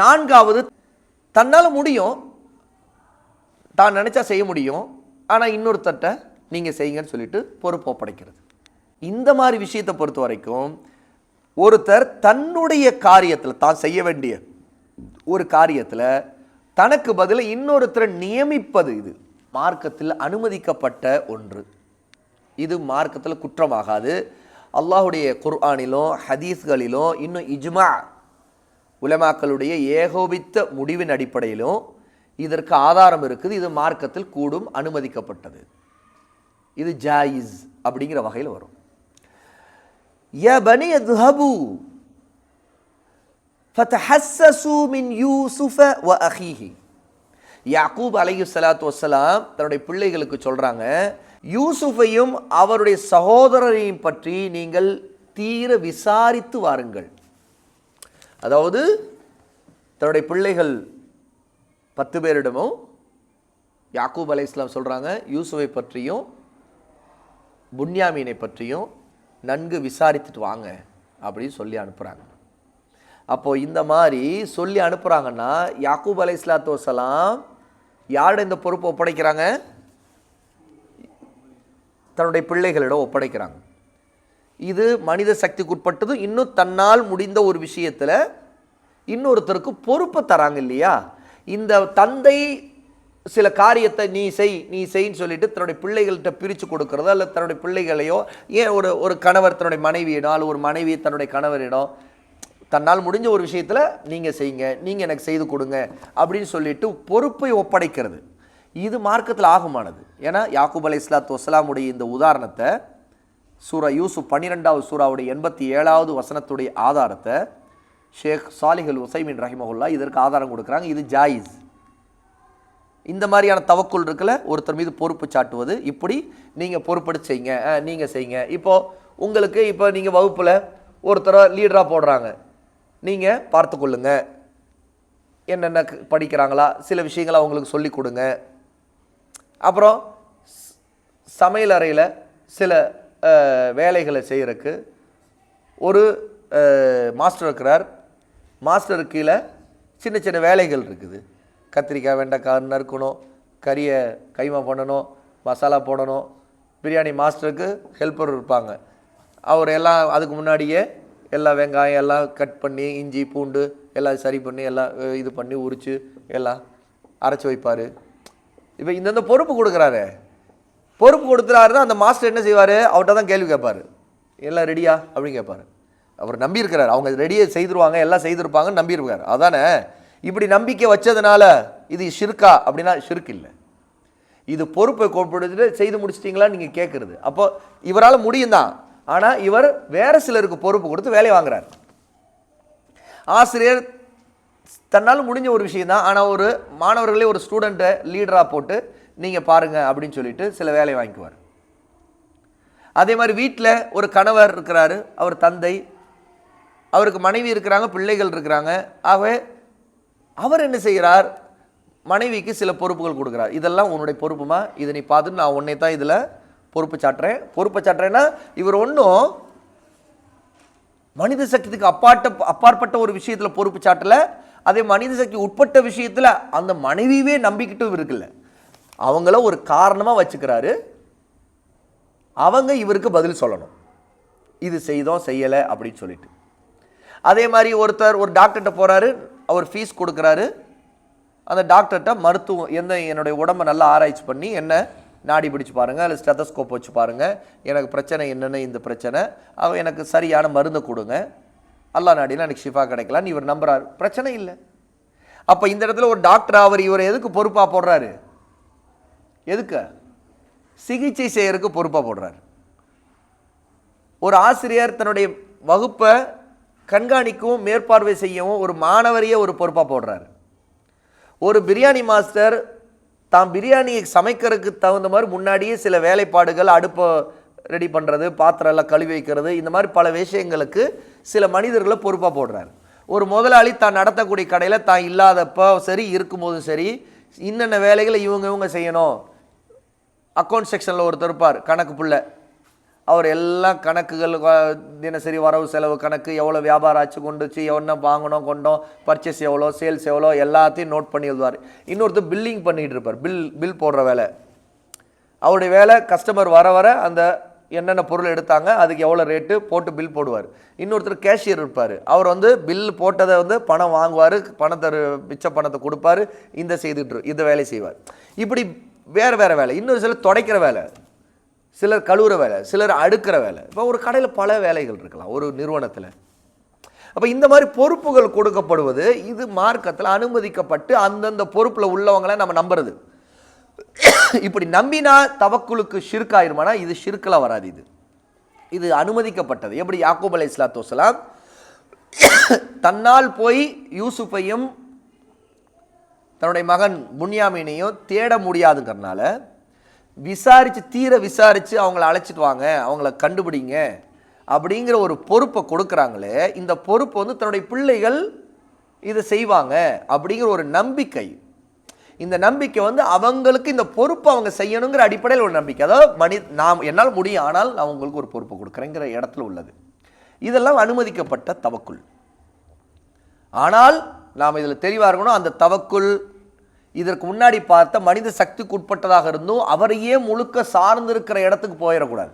நான்காவது தன்னால் முடியும். தான் நினச்சா செய்ய முடியும். ஆனால் இன்னொருத்தட்ட நீங்கள் செய்யுங்கன்னு சொல்லிட்டு பொறுப்பு ஒப்படைக்கிறது. இந்த மாதிரி விஷயத்தை பொறுத்த வரைக்கும் ஒருத்தர் தன்னுடைய காரியத்தில் தான் செய்ய வேண்டிய ஒரு காரியத்தில் தனக்கு பதில் இன்னொருத்தரை நியமிப்பது இது. மார்க்கத்தில் அனுமதிக்கப்பட்ட ஒன்று. இது மார்க்கத்தில் குற்றமாகாது. அல்லாஹுடைய குர்ஆனிலும் ஹதீஸ்களிலும் இன்னும் இஜ்மா உலமாக்களுடைய ஏகோபித்த முடிவின் அடிப்படையிலும் இதற்கு ஆதாரம் இருக்குது. இது மார்க்கத்தில் கூடும் அனுமதிக்கப்பட்டது. இது ஜாயிஸ் அப்படிங்கிற வகையில் வரும். ய பனி துஹபு ஃபதஹஸ்ஸஸு மின் யூசுஃப வ அஹீஹி. யாக்கூப் அலைஹி சலாத்து வசலாம் தன்னுடைய பிள்ளைகளுக்கு சொல்கிறாங்க யூசுஃபையும் அவருடைய சகோதரரையும் பற்றி நீங்கள் தீர விசாரித்து வாருங்கள். அதாவது தன்னுடைய பிள்ளைகள் பத்து பேரிடமும் யாக்கூப் அலை இஸ்லாம் சொல்கிறாங்க யூசுவை பற்றியும் புன்யாமீனை பற்றியும் நன்கு விசாரித்துட்டு வாங்க அப்படின்னு சொல்லி அனுப்புகிறாங்க அப்போது இந்த மாதிரி சொல்லி அனுப்புகிறாங்கன்னா யாக்கூப் அலை இஸ்லாத்து வசலாம் யாரோட இந்த பொறுப்பை ஒப்படைக்கிறாங்க? தன்னுடைய பிள்ளைகளிடம் ஒப்படைக்கிறாங்க. இது மனித சக்திக்குட்பட்டதும் இன்னும் தன்னால் முடிந்த ஒரு விஷயத்தில் இன்னொருத்தருக்கு பொறுப்பை தராங்க இல்லையா? இந்த தந்தை சில காரியத்தை நீ செய் நீ செய்ன்னு சொல்லிட்டு தன்னுடைய பிள்ளைகள்கிட்ட பிரித்து கொடுக்குறதோ அல்ல தன்னுடைய பிள்ளைகளையோ ஏன் ஒரு ஒரு கணவர் தன்னுடைய மனைவியிடம் அல்ல ஒரு மனைவி தன்னுடைய கணவரிடம் தன்னால் முடிஞ்ச ஒரு விஷயத்தில் நீங்கள் செய்யுங்க நீங்கள் எனக்கு செய்து கொடுங்க அப்படின்னு சொல்லிட்டு பொறுப்பை ஒப்படைக்கிறது. இது மார்க்கத்தில் ஆகுமானது. ஏன்னா யாக்கூப் அலை இஸ்லாத்து வசலாமுடைய இந்த உதாரணத்தை சூரா யூசுப் பன்னிரெண்டாவது சூறாவுடைய எண்பத்தி ஏழாவது வசனத்துடைய ஆதாரத்தை ஷேக் சாலிஹல் உசைமின் ரஹிமகுல்லா இதற்கு ஆதாரம் கொடுக்குறாங்க. இது ஜாயிஸ். இந்த மாதிரியான தவக்குள் இருக்கல ஒருத்தர் மீது பொறுப்பு சாட்டுவது. இப்படி நீங்கள் பொறுப்பெடுத்து செய்யுங்க நீங்கள் செய்யுங்க இப்போது உங்களுக்கு இப்போ நீங்கள் வகுப்பில் ஒருத்தரை லீடராக போடுறாங்க. நீங்கள் பார்த்து கொள்ளுங்க. என்னென்ன க- படிக்கிறாங்களா சில விஷயங்களை அவங்களுக்கு சொல்லி கொடுங்க. அப்புறம் சமையல் அறையில் சில வேலைகளை செய்கிறக்கு ஒரு மாஸ்டர் இருக்கிறார். மாஸ்டருக்கு கீழே சின்ன சின்ன வேலைகள் இருக்குது. கத்திரிக்காய் வெண்டைக்காய் நறுக்கணும். கறியை கைமா பண்ணணும். மசாலா போடணும். பிரியாணி மாஸ்டருக்கு ஹெல்ப்பர் இருப்பாங்க. அவர் எல்லாம் அதுக்கு முன்னாடியே எல்லா வெங்காயம் எல்லாம் கட் பண்ணி இஞ்சி பூண்டு எல்லாம் சரி பண்ணி எல்லாம் இது பண்ணி உரித்து எல்லாம் அரைச்சி வைப்பார். இப்போ இந்தந்த பொறுப்பு கொடுக்குறாரு. பொறுப்பு கொடுத்துறாருன்னா அந்த மாஸ்டர் என்ன செய்வார்? அவர்கிட்ட தான் கேள்வி கேட்பாரு. எல்லாம் ரெடியா அப்படின்னு கேட்பாரு. அவர் நம்பியிருக்கிறார். அவங்க ரெடியே செய்திருவாங்க எல்லாம் செய்திருப்பாங்கன்னு நம்பியிருக்காரு. அதானே? இப்படி நம்பிக்கை வச்சதுனால இது ஷிர்கா அப்படின்னா ஷிர்க் இல்லை. இது பொறுப்பை கொடுத்துட்டு செய்து முடிச்சிட்டிங்களா நீங்கள் கேட்குறது. அப்போ இவரால் முடியும் தான். ஆனால் இவர் வேறு சிலருக்கு பொறுப்பு கொடுத்து வேலையை வாங்குறார். ஆசிரியர் தன்னால் முடிஞ்ச ஒரு விஷயம் தான். ஆனால் ஒரு மாணவர்களே ஒரு ஸ்டூடெண்ட்டை லீடராக போட்டு நீங்கள் பாருங்கள் அப்படின்னு சொல்லிட்டு சில வேலையை வாங்கிக்குவார். அதே மாதிரி வீட்டில் ஒரு கணவர் இருக்கிறாரு அவர் தந்தை அவருக்கு மனைவி இருக்கிறாங்க பிள்ளைகள் இருக்கிறாங்க. ஆகவே அவர் என்ன செய்கிறார்? மனைவிக்கு சில பொறுப்புகள் கொடுக்குறார். இதெல்லாம் உன்னுடைய பொறுப்புமா? இதை நீ பார்த்துட்டு நான் உன்னை தான் இதில் பொறுப்பு சாட்டுறேன். பொறுப்பை சாட்டுறேன்னா இவர் ஒன்றும் மனித சக்திக்கு அப்பாட்ட அப்பாற்பட்ட ஒரு விஷயத்தில் பொறுப்பு சாட்டல. அதே மனித சக்தி உட்பட்ட விஷயத்தில் அந்த மனைவியவே நம்பிக்கிட்டும் இருக்குல்ல அவங்கள ஒரு காரணமாக வச்சுக்கிறாரு. அவங்க இவருக்கு பதில் சொல்லணும். இது செய்தோம் செய்யலை அப்படின்னு சொல்லிட்டு. அதே மாதிரி ஒருத்தர் ஒரு டாக்டர்கிட்ட போகிறாரு அவர் ஃபீஸ் கொடுக்குறாரு. அந்த டாக்டர்கிட்ட மருத்துவம் எந்த என்னுடைய உடம்பை நல்லா ஆராய்ச்சி பண்ணி என்ன நாடி பிடிச்சி பாருங்கள் இல்லை ஸ்டெத்தஸ்கோப் வச்சு பாருங்கள் எனக்கு பிரச்சனை என்னென்ன இந்த பிரச்சனை அவன் எனக்கு சரியான மருந்தை கொடுங்க. அல்லா நாடியில் எனக்கு ஷிஃபா கிடைக்கலான்னு இவர் நம்புறாரு. பிரச்சனை இல்லை. அப்போ இந்த இடத்துல ஒரு டாக்டர் அவர் இவர் எதுக்கு பொறுப்பாக போடுறாரு? எதுக்கு? சிகிச்சை செய்கிறதுக்கு பொறுப்பாக போடுறாரு. ஒரு ஆசிரியர் தன்னுடைய வகுப்பை கண்காணிக்கவும் மேற்பார்வை செய்யவும் ஒரு மாணவரையே ஒரு பொறுப்பாக போடுறாரு. ஒரு பிரியாணி மாஸ்டர் தான் பிரியாணியை சமைக்கிறதுக்கு தகுந்த மாதிரி முன்னாடியே சில வேலைப்பாடுகள் அடுப்பை ரெடி பண்ணுறது பாத்திரம் எல்லாம் கழுவி வைக்கிறது இந்த மாதிரி பல விஷயங்களுக்கு சில மனிதர்களை பொறுப்பாக போடுறாரு. ஒரு முதலாளி தான் நடத்தக்கூடிய கடையில் தான் இல்லாதப்போ சரி இருக்கும்போதும் சரி இன்னென்ன வேலைகளை இவங்க இவங்க செய்யணும்? அக்கௌண்ட் செக்ஷனில் ஒருத்தர் இருப்பார் கணக்கு பிள்ளை. அவர் எல்லாம் கணக்குகள் தினசரி வரவு செலவு கணக்கு எவ்வளோ வியாபாரம் ஆச்சு கொண்டுச்சு என்ன வாங்கினோம் கொண்டோம் பர்ச்சேஸ் எவ்வளோ சேல்ஸ் எவ்வளோ எல்லாத்தையும் நோட் பண்ணி எழுதுவார். இன்னொருத்தர் பில்லிங் பண்ணிகிட்டு இருப்பார் பில் பில் போடுற வேலை. அவருடைய வேலை கஸ்டமர் வர வர அந்த என்னென்ன பொருள் எடுத்தாங்க அதுக்கு எவ்வளோ ரேட்டு போட்டு பில் போடுவார். இன்னொருத்தர் கேஷியர் இருப்பார் அவர் வந்து பில் போட்டதை வந்து பணம் வாங்குவார் பணத்தை மிச்ச பணத்தை கொடுப்பாரு இந்த செய்துட்டு இந்த வேலையை செய்வார். இப்படி வேறு வேறு வேலை. இன்னொரு சிலர் துடைக்கிற வேலை. சிலர் கழுவுற வேலை. சிலர் அடுக்கிற வேலை. இப்போ ஒரு கடையில் பல வேலைகள் இருக்கலாம் ஒரு நிறுவனத்தில். அப்போ இந்த மாதிரி பொறுப்புகள் கொடுக்கப்படுவது இது மார்க்கத்தில் அனுமதிக்கப்பட்டு அந்தந்த பொறுப்பில் உள்ளவங்களை நம்ம நம்புறது. இப்படி நம்பினா தவக்குலுக்கு ஷிர்காயிருமானா இது ஷிர்கில் வராது இது. இது அனுமதிக்கப்பட்டது. எப்படி யாக்கூப் அலை இஸ்லாத்து வசலாம் தன்னால் போய் யூசுஃபையும் தன்னுடைய மகன் புன்யாமீனையும் தேட முடியாதுங்கிறனால விசாரித்து தீர விசாரித்து அவங்கள அழைச்சிட்டு வாங்க அவங்கள கண்டுபிடிங்க அப்படிங்கிற ஒரு பொறுப்பை கொடுக்குறாங்களே இந்த பொறுப்பு வந்து தன்னுடைய பிள்ளைகள் இதை செய்வாங்க அப்படிங்கிற ஒரு நம்பிக்கை. இந்த நம்பிக்கை வந்து அவங்களுக்கு இந்த பொறுப்பை அவங்க செய்யணுங்கிற அடிப்படையில் ஒரு நம்பிக்கை. அதாவது மனி நாம் என்னால் முடியும் ஆனால் நான் உங்களுக்கு ஒரு பொறுப்பை கொடுக்குறேங்கிற இடத்துல உள்ளது. இதெல்லாம் அனுமதிக்கப்பட்ட தவக்குள். ஆனால் நாம் இதில் தெளிவாக இருக்கணும் அந்த தவக்குள் இதற்கு முன்னாடி பார்த்த மனித சக்திக்கு உட்பட்டதாக இருந்தும் அவரையே முழுக்க சார்ந்திருக்கிற இடத்துக்கு போயிடக்கூடாது.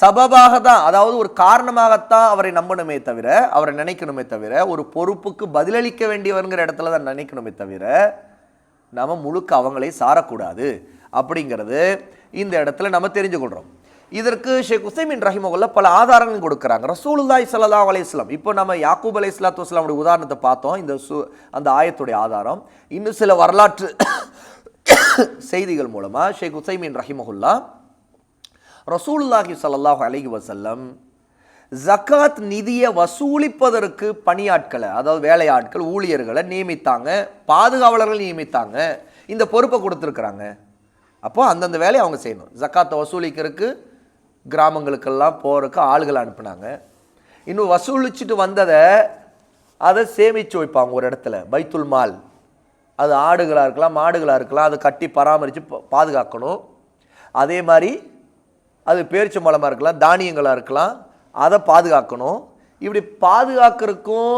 சபபாக தான் அதாவது ஒரு காரணமாகத்தான் அவரை நம்பணுமே தவிர அவரை நினைக்கணுமே தவிர ஒரு பொறுப்புக்கு பதிலளிக்க வேண்டியவருங்கிற இடத்துல தான் நினைக்கணுமே தவிர நம்ம முழுக்க அவங்களே சாரக்கூடாது. அப்படிங்கிறது இந்த இடத்துல நம்ம தெரிஞ்சுக்கொள்கிறோம் இதற்கு ஷேக் உசைமின் ரஹிமகுல்ல பல ஆதாரங்கள் கொடுக்குறாங்க. ரசூலுல்லாஹி சல்லா அலையம் இப்போ நம்ம யாக்கூப் அலைஹி இஸ்லாத்து வஸ்லாமுடைய உதாரணத்தை பார்த்தோம். இந்த சு அந்த ஆயத்துடைய ஆதாரம். இன்னும் சில வரலாற்று செய்திகள் மூலமாக ஷேக் உசைமின் ரஹிமகுல்லா ரசூலுல்லாஹி சல்லாஹ் அலைஹி வசல்லம் ஜக்காத் நிதியை வசூலிப்பதற்கு பணியாட்களை அதாவது வேலையாட்கள் ஊழியர்களை நியமித்தாங்க. பாதுகாவலர்கள் நியமித்தாங்க. இந்த பொறுப்பை கொடுத்துருக்குறாங்க. அப்போது அந்தந்த வேலையை அவங்க செய்யணும். ஜக்காத்தை வசூலிக்கிறதுக்கு கிராமங்களுக்கெல்லாம் போகிறதுக்கு ஆளுகளை அனுப்புனாங்க. இன்னும் வசூலிச்சுட்டு வந்ததை அதை சேமித்து வைப்பாங்க ஒரு இடத்துல பைத்துல் மால். அது ஆடுகளாக இருக்கலாம் மாடுகளாக இருக்கலாம் அதை கட்டி பராமரித்து பாதுகாக்கணும். அதே மாதிரி அது பேரிச்சம்பழமாக இருக்கலாம் தானியங்களாக இருக்கலாம் அதை பாதுகாக்கணும். இப்படி பாதுகாக்கிறதுக்கும்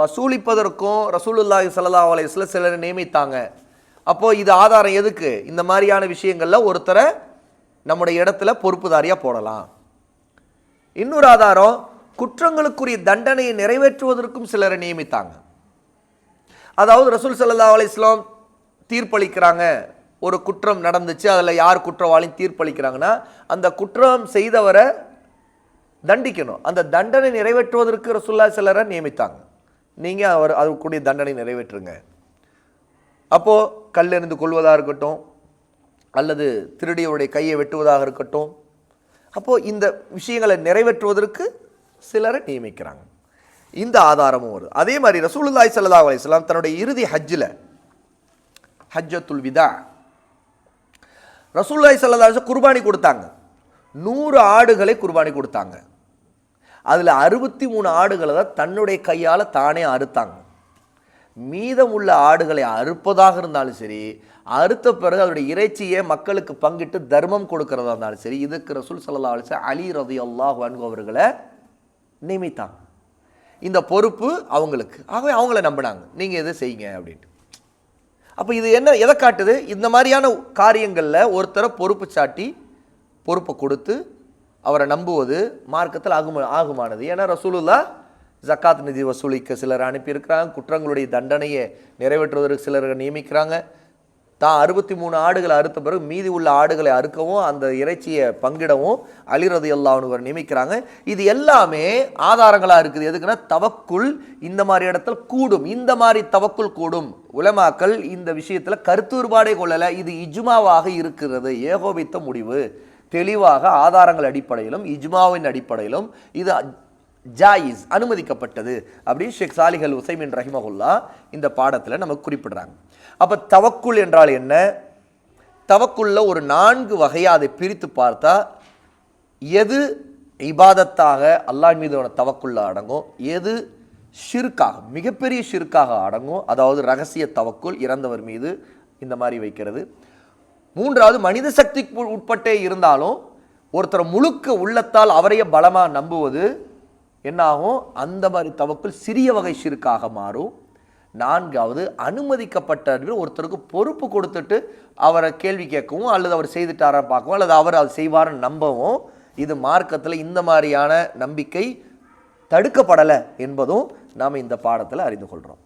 வசூலிப்பதற்கும் ரசூலுல்லாஹி சல்லா அலைஹி வஸல்லம் சிலரை நியமித்தாங்க. அப்போது இது ஆதாரம் எதுக்கு? இந்த மாதிரியான விஷயங்களில் ஒருத்தரை நம்முடைய இடத்துல பொறுப்புதாரியாக போடலாம். இன்னொரு ஆதாரம் குற்றங்களுக்குரிய தண்டனையை நிறைவேற்றுவதற்கும் சிலரை நியமித்தாங்க. அதாவது ரசூல் சல்லா அலிஸ்லாம் தீர்ப்பளிக்கிறாங்க. ஒரு குற்றம் நடந்துச்சு அதில் யார் குற்றவாளின்னு தீர்ப்பளிக்கிறாங்கன்னா அந்த குற்றம் செய்தவரை தண்டிக்கணும். அந்த தண்டனை நிறைவேற்றுவதற்கு ரசுல்லா சிலரை நியமித்தாங்க. நீங்கள் அவர் அதுக்குரிய தண்டனை நிறைவேற்றுங்க. அப்போது கல்லெறிந்து கொள்வதாக இருக்கட்டும் அல்லது திருடியவருடைய கையை வெட்டுவதாக இருக்கட்டும். அப்போது இந்த விஷயங்களை நிறைவேற்றுவதற்கு சிலரை நியமிக்கிறாங்க. இந்த ஆதாரமும் வருது அதே மாதிரி ரசூலுல்லாய் சல்லா அலிஸ்லாம் தன்னுடைய இறுதி ஹஜ்ஜில் ஹஜ்ஜத்துல் விதா ரசூல்லாய் சல்லா குர்பானி கொடுத்தாங்க. நூறு ஆடுகளை குர்பானி கொடுத்தாங்க. அதில் அறுபத்தி மூணு ஆடுகளை தான் தன்னுடைய கையால் தானே அறுத்தாங்க. மீதமுள்ள ஆடுகளை அறுப்பதாக இருந்தாலும் சரி அறுத்த பிறகு அதனுடைய இறைச்சியை மக்களுக்கு பங்கிட்டு தர்மம் கொடுக்கறதா இருந்தாலும் சரி இதுக்கு ரசூல் சல்லா அலைஹி அலி ரதி அல்லாஹ் அவர்களை நியமித்தாங்க. இந்த பொறுப்பு அவங்களுக்கு. ஆகவே அவங்கள நம்பினாங்க. நீங்கள் எதை செய்யுங்க அப்படின்ட்டு. அப்போ இது என்ன எதை காட்டுது? இந்த மாதிரியான காரியங்களில் ஒருத்தரை பொறுப்பு சாட்டி பொறுப்பை கொடுத்து அவரை நம்புவது மார்க்கத்தில் ஆகும ஆகுமானது. ஏன்னா ரசூலுல்லா ஜக்காத் நிதி வசூலிக்க சிலர் அனுப்பியிருக்கிறாங்க குற்றங்களுடைய தண்டனையை நிறைவேற்றுவதற்கு சிலர் நியமிக்கிறாங்க. தான் அறுபத்தி மூணு ஆடுகளை அறுத்த பிறகு மீதி உள்ள ஆடுகளை அறுக்கவும் அந்த இறைச்சியை பங்கிடவும் அலிரது அல்லாஹ்னு நியமிக்கிறாங்க. இது எல்லாமே ஆதாரங்களாக இருக்குது. எதுக்குன்னா தவக்குள் இந்த மாதிரி இடத்துல கூடும். இந்த மாதிரி தவக்குள் கூடும். உலமாக்கள் இந்த விஷயத்தில் கருத்து வேறுபாடே கொள்ளலை. இது இஜ்மாவாக இருக்கிறது. ஏகோபித்த முடிவு. தெளிவாக ஆதாரங்கள் அடிப்படையிலும் இஜ்மாவின் அடிப்படையிலும் இது ஜாயிஸ் அனுமதிக்கப்பட்டது அப்படின்னு ஷேக் சாலிஹல் உசைமின் ரஹிமகுல்லா இந்த பாடத்தில் நமக்கு குறிப்பிடுறாங்க. அப்போ தவக்குள் என்றால் என்ன? தவக்குள்ள ஒரு நான்கு வகையாக அதை பிரித்து பார்த்தா எது இபாதத்தாக அல்லாஹ் மீதான தவக்குள்ள அடங்கும் எது ஷிர்காக மிகப்பெரிய ஷிர்காக அடங்கும் அதாவது ரகசிய தவக்குள் இறந்தவர் மீது இந்த மாதிரி வைக்கிறது. மூன்றாவது மனித சக்திக்கு உட்பட்டே இருந்தாலும் ஒருத்தரை முழுக்க உள்ளத்தால் அவரையே பலமாக நம்புவது என்னாகும்? அந்த மாதிரி தவக்குள் சிறிய வகை சிறுக்காக மாறும். நான்காவது அனுமதிக்கப்பட்ட ஒருத்தருக்கு பொறுப்பு கொடுத்துட்டு அவரை கேள்வி கேட்கவும் அல்லது அவர் செய்துட்டாரா பார்க்கவும் அல்லது அவர் அதை செய்வார்னு நம்பவும் இது மார்க்கத்தில் இந்த மாதிரியான நம்பிக்கை தடுக்கப்படலை என்பதும் நாம் இந்த பாடத்தில் அறிந்து கொள்கிறோம்